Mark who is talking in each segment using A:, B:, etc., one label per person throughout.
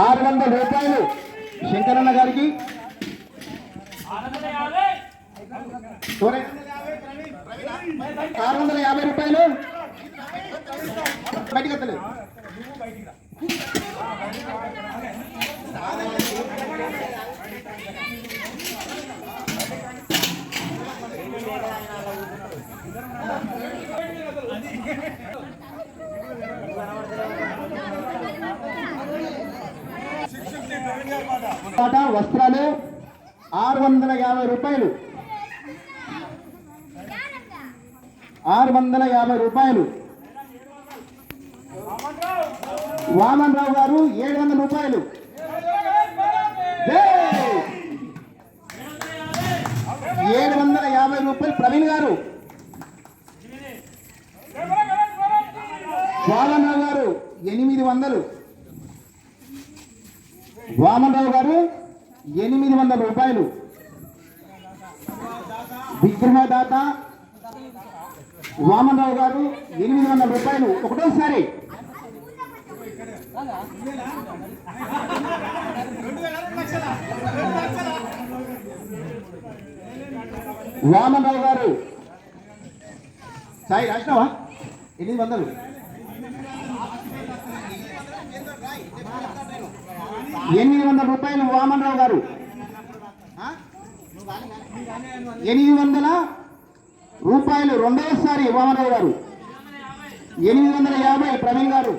A: ఆరు వందల రూపాయలు శంకరన్న గారికి. ఆరు వందల యాభై రూపాయలు. బయటకెత్తలేదు పాట వస్త్రాలు ఆరు వందల యాభై రూపాయలు. ఆరు వందల యాభై రూపాయలు. వామన్ రావు గారు ఏడు వందల రూపాయలు. ఏడు వందల యాభై రూపాయలు ప్రవీణ్ గారు. వామన్ రావు గారు ఎనిమిది వందలు. వామనరావు గారు ఎనిమిది వందల రూపాయలు. విగ్రహదాత వామనరావు గారు ఎనిమిది వందల రూపాయలు. ఒకటోసారి. వామనరావు గారు. సాయి రాసినావా? ఎనిమిది వందలు. ఎనిమిది వందల రూపాయలు వామన్రావు గారు. ఎనిమిది వందల రూపాయలు రెండవసారి వామనరావు గారు. ఎనిమిది వందల యాభై ప్రవీణ్ గారు.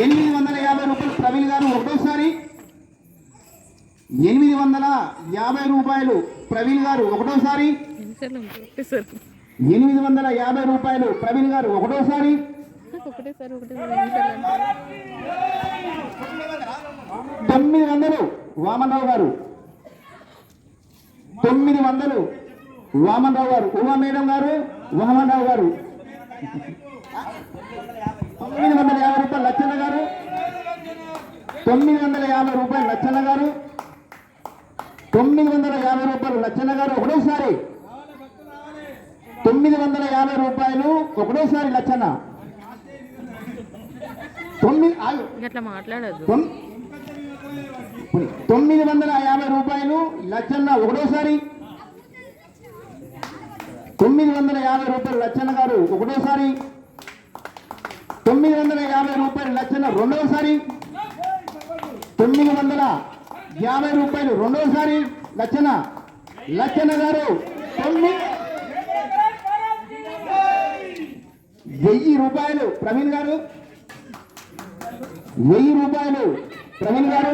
A: ఎనిమిది వందల యాభై రూపాయలు ప్రవీణ్ గారు ఒకటోసారి. ఎనిమిది వందల యాభై రూపాయలు ప్రవీణ్ గారు ఒకటోసారి. ఎనిమిది వందల యాభై రూపాయలు ప్రవీణ్ గారు ఒకటోసారి
B: ఒకటేసారి.
A: తొమ్మిది వందలు వామనరావు గారు. తొమ్మిది వందలు వామనరావు గారు. ఉమా మేడం గారు వామనరావు గారు. తొమ్మిది వందల యాభై రూపాయలు లచ్చన్న గారు. తొమ్మిది వందల యాభై రూపాయలు లచ్చన్న గారు. తొమ్మిది వందల యాభై రూపాయలు లచ్చన్న గారు ఒకటోసారి. తొమ్మిది వందల యాభై రూపాయలు ఒకటోసారి లచ్చన్న. తొమ్మిది ఆగు. తొమ్మిది వందల యాభై రూపాయలు లచ్చన్న ఒకటోసారి. తొమ్మిది వందల యాభై రూపాయలు లచ్చన్న గారు ఒకటోసారి. తొమ్మిది వందల యాభై రూపాయలు లచ్చన్న రెండవసారి తొమ్మిది వందల యాభై రూపాయలు రెండవసారి లచ్చన్న. లచ్చన్న గారు తొమ్మిది వెయ్యి రూపాయలు ప్రవీణ్ గారు. వెయ్యి రూపాయలు ప్రవీణ్ గారు.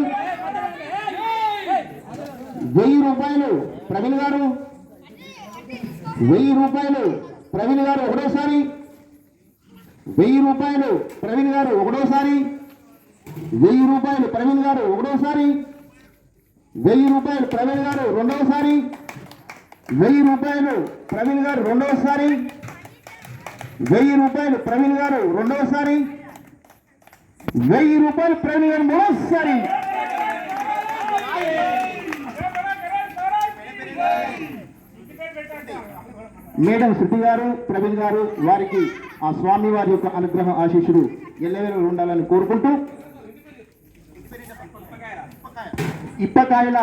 A: వెయ్యి రూపాయలు ప్రవీణ్ గారు. వెయ్యి రూపాయలు ప్రవీణ్ గారు ఒకటోసారి. వెయ్యి రూపాయలు ప్రవీణ్ గారు ఒకటోసారి. వెయ్యి రూపాయలు ప్రవీణ్ గారు ఒకటోసారి. వెయ్యి రూపాయలు ప్రవీణ్ గారు రెండవసారి వెయ్యి రూపాయలు ప్రవీణ్ గారు రెండవసారి వెయ్యి రూపాయలు ప్రవీణ్ గారు రెండవసారి వెయ్యి రూపాయలు ప్రవీణ్ గారు మూడోసారి మేడం శృతి గారు ప్రవీణ్ గారు వారికి ఆ స్వామి వారి యొక్క అనుగ్రహ ఆశీస్సులు ఎల్లవేళ ఉండాలని కోరుకుంటూ ఇప్పకాయల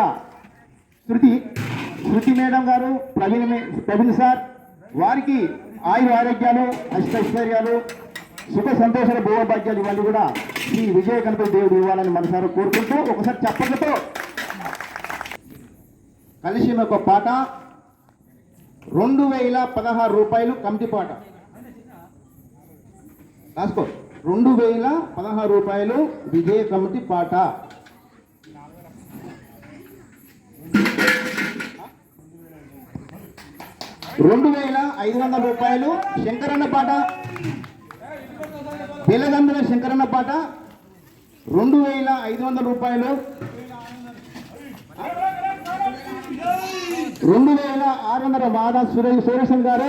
A: శృతి శృతి మేడం గారు ప్రవీణ్ మే- ప్రవీణ్ సార్ వారికి ఆయుర ఆరోగ్యాలు అష్టైశ్వర్యాలు సుఖ సంతోషాల భూభాగ్యాలు ఇవన్నీ కూడా ఈ విజయ గణపతి దేవుడు ఇవ్వాలని మనసారా కోరుకుంటూ ఒకసారి చెప్పకతో కలిసి ఒక పాట. రెండు వేల పదహారు రూపాయలు కమిటీ పాట. రాసుకో. రెండు వేల పదహారు రూపాయలు విజయ కమిటీ పాట. రెండు వేల ఐదు వందల రూపాయలు శంకరన్న పాట. వెలగందుల శంకరన్న పాట. రెండు వేల ఐదు వందల రూపాయలు. రెండు వేల ఆరు వందల మాదా సురేష్ సురేషన్ గారు.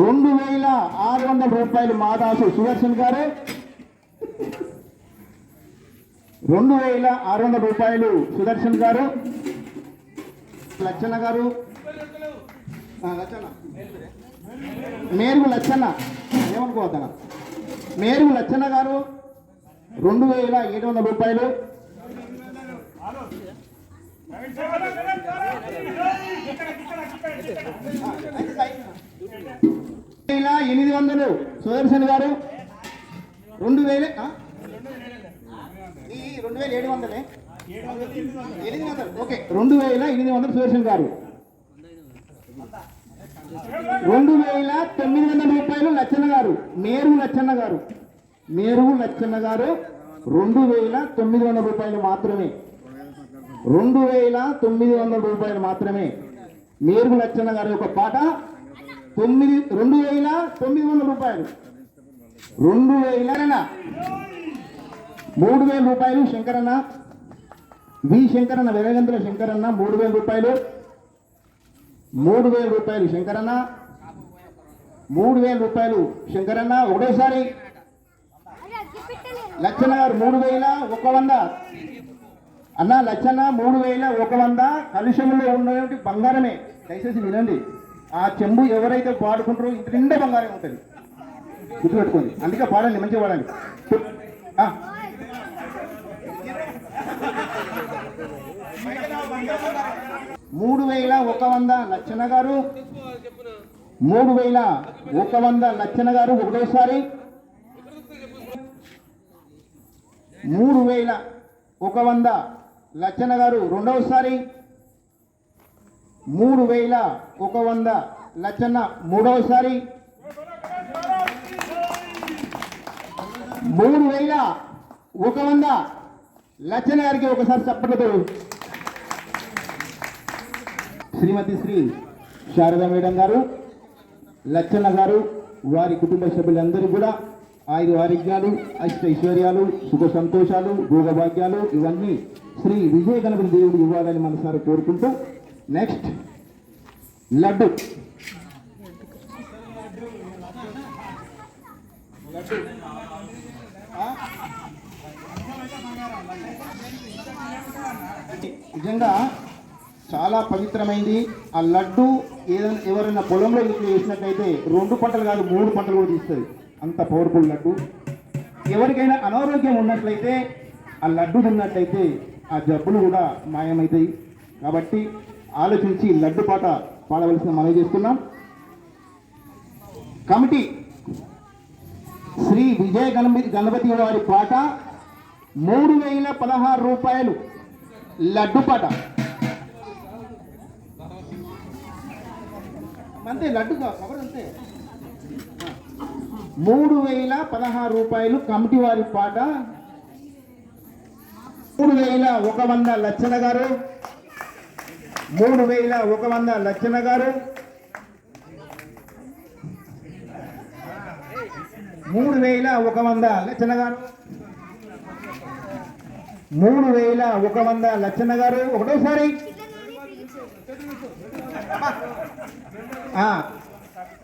A: రెండు వేల ఆరు వందల రూపాయలు మాదాసు సుదర్శన్ గారు. రెండు వేల ఆరు వందల రూపాయలు సుదర్శన్ గారు. లచ్చన్న గారు. లచ్చన్న. మేరుగు లచ్చన్న. ఏమనుకోవద్దన మేరుగు లచ్చన్న గారు. రెండు వేల ఏడు వందల రూపాయలు వేల ఎనిమిది వందలు సుదర్శన్ గారు రెండు వేల ఈ రెండు వేల ఏడు వందలే? ఎనిమిది వందలు ఓకే. రెండు వేల ఎనిమిది వందలు సుదర్శన్ గారు. రెండు వేల తొమ్మిది వందల రూపాయలు లచ్చన్న గారు మేరు లచ్చన్న గారు. మీరు లచ్చన్న గారు రెండు వేల తొమ్మిది వందల రూపాయలు మాత్రమే. రెండు వేల తొమ్మిది వందల రూపాయలు మాత్రమే. మీరు లచ్చన్న గారి యొక్క పాట తొమ్మిది రెండు వేల తొమ్మిది వందల రూపాయలు. రెండు వేల మూడు వేల రూపాయలు శంకరన్న. వి శంకరన్న వెలగంతుల శంకరన్న మూడు వేల రూపాయలు. మూడు వేల రూపాయలు శంకరన్న. మూడు వేల రూపాయలు శంకరన్న. ఒకటేసారి లచ్చన్న గారు మూడు వేల ఒక వంద. అన్న లచ్చన్న మూడు వేల ఒక వంద కలుషంలో ఉన్నటువంటి బంగారమే. దయచేసి వినండి. ఆ చెంబు ఎవరైతే పాడుకుంటారో ఇంటి నిండా బంగారం ఉంటుంది. గుర్తుపెట్టుకోండి. అందుకే పాడండి మంచిగా పాడండి మూడు వేల ఒక వంద లచ్చన్న గారు. మూడు వేల ఒక వంద లచ్చన్న గారు ఒకటోసారి. మూడు వేల ఒక వంద లచ్చన్న గారు రెండవసారి. మూడు వేల ఒక వంద లచ్చన్న మూడవసారి. మూడు వేల ఒక వంద లచ్చన్న గారికి ఒకసారి చెప్పలేదు శ్రీమతి శ్రీ శారదా మేడం గారు లచ్చన్న గారు వారి కుటుంబ సభ్యులందరూ కూడా ఆయుధ ఆరోగ్యాలు అష్ట ఐశ్వర్యాలు సుఖ సంతోషాలు భోగభాగ్యాలు ఇవన్నీ శ్రీ విజయ గణపతి దేవుడు ఇవ్వాలని మనసారి కోరుకుంటూ నెక్స్ట్ లడ్డు. నిజంగా చాలా పవిత్రమైంది. ఆ లడ్డు ఏదైనా ఎవరైనా పొలంలో ఇట్లా వేసినట్లయితే రెండు పంటలు కాదు మూడు పంటలు కూడా తీస్తుంది. అంత పవర్ఫుల్ లడ్డు. ఎవరికైనా అనారోగ్యం ఉన్నట్లయితే ఆ లడ్డు తిన్నట్లయితే ఆ జబ్బులు కూడా మాయమవుతాయి. కాబట్టి ఆలోచించి లడ్డు పాట పాడవలసిన మనవి చేస్తున్నాం? కమిటీ. శ్రీ విజయ గణపతి గణపతి వారి పాట మూడు వేల పదహారు రూపాయలు. లడ్డు పాట. అంతే లడ్డు కవర్ అంతే. మూడు వేల పదహారు రూపాయలు కమిటీ వారి పాట. మూడు వేల ఒక వంద లచ్చన గారు మూడు వేల ఒక వంద లచ్చన గారు మూడు వేల ఒక వంద లచ్చన గారు మూడు వేల ఒక వంద లచ్చన గారు ఒకటోసారి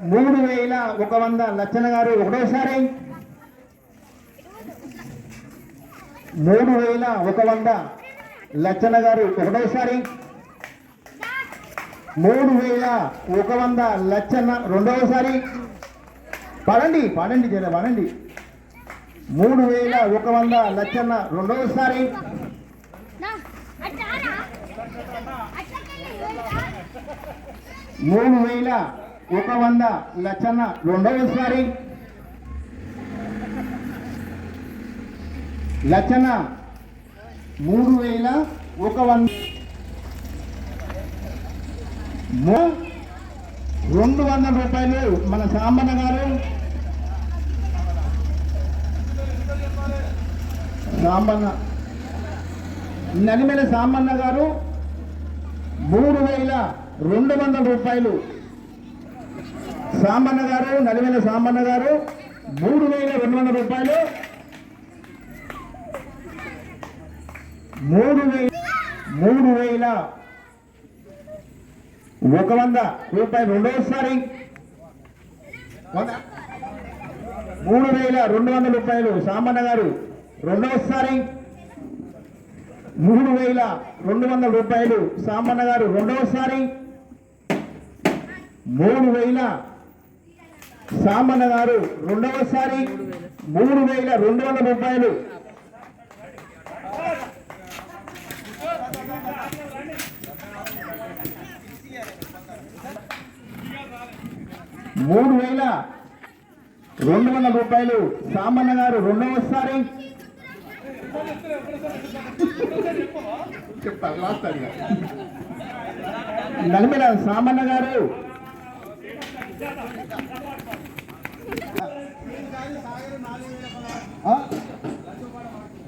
A: మూడు వేల ఒక వంద లచ్చన గారు ఒకటోసారి. మూడు వేల ఒక వంద లచ్చన గారు ఒకటోసారి. మూడు వేల ఒక వంద లచ్చన రెండవసారి పడండి పడండి జర పడండి. మూడు వేల ఒక వంద లచ్చన రెండవసారి మూడు వేల ఒక వంద లచ్చన రెండవసారి లచ్చన మూడు వేల ఒక వంద. రెండు వందల రూపాయలు మన సాంబన్న గారు. సాంబన్న. నలిమెల సాంబన్న గారు మూడు వేల రెండు వందల రూపాయలు. సాంబన్న గారు నలివేల సాంబన్న గారు మూడు వేల రెండు వందల రూపాయలు. మూడు వేల మూడు వేల ఒక వంద రూపాయలు రెండవసారి మూడు వేల రెండు వందల రూపాయలు సాంబన్న గారు రెండోసారి. మూడు వేల రెండు వందల రూపాయలు సాంబన్న గారు రెండవసారి మూడు వేల సామన్న గారు రెండవసారి మూడు వేల రెండు వందల రూపాయలు. మూడు వేల రెండు వందల రూపాయలు. సామన్న గారు రెండవసారి. చెప్తాను నల్మిల సామాన్య గారు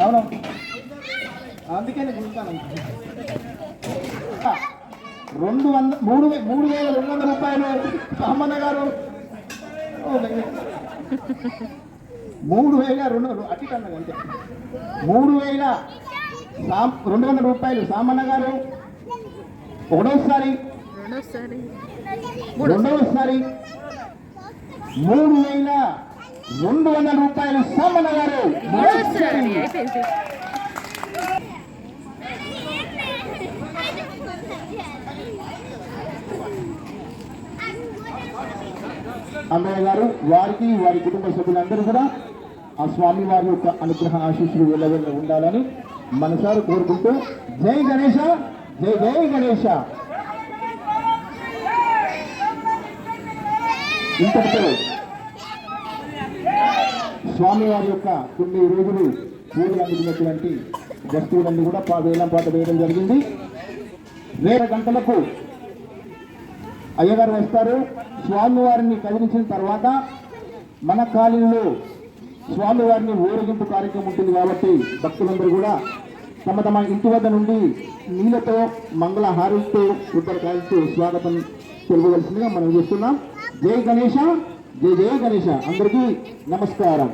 A: అవును. అందుకే నేను చూస్తాను రెండు వంద మూడు మూడు వేల రెండు వందల రూపాయలు సామన్న గారు. మూడు వేల రెండు అట్టి అన్నది అంతే. మూడు వేల రెండు వందల రూపాయలు సామన్న గారు. ఒకటోసారి.
B: రెండోసారి.
A: రెండవసారి మూడు వేల రెండు వందల రూపాయలు సోమన్న గారు. అమ్మయ్య గారు వారికి వారి కుటుంబ సభ్యులందరూ కూడా ఆ స్వామి వారి యొక్క అనుగ్రహ ఆశీస్సులు వెళ్ళవెళ్ళ ఉండాలని మనసారు కోరుకుంటూ జై గణేష జై జై గణేష. ఇంతటితో స్వామివారి యొక్క కొన్ని రోజులు పూజలు అందుకున్నటువంటి వస్తువులన్నీ కూడా వేలం పాట వేయడం జరిగింది. వేల గంటలకు అయ్యగారు వస్తారు. స్వామివారిని కదిలించిన తర్వాత మన కాలంలో స్వామివారిని ఊరేగింపు కార్యక్రమం ఉంటుంది కాబట్టి భక్తులందరూ కూడా తమ తమ ఇంటి వద్ద నుండి నీళ్ళతో మంగళ హారతితో కొబ్బరికాయలతో స్వాగతం తెలుపవలసిందిగా మనం చూస్తున్నాం. జై గణేష జై జయ గణేష. అందరికీ నమస్కారం.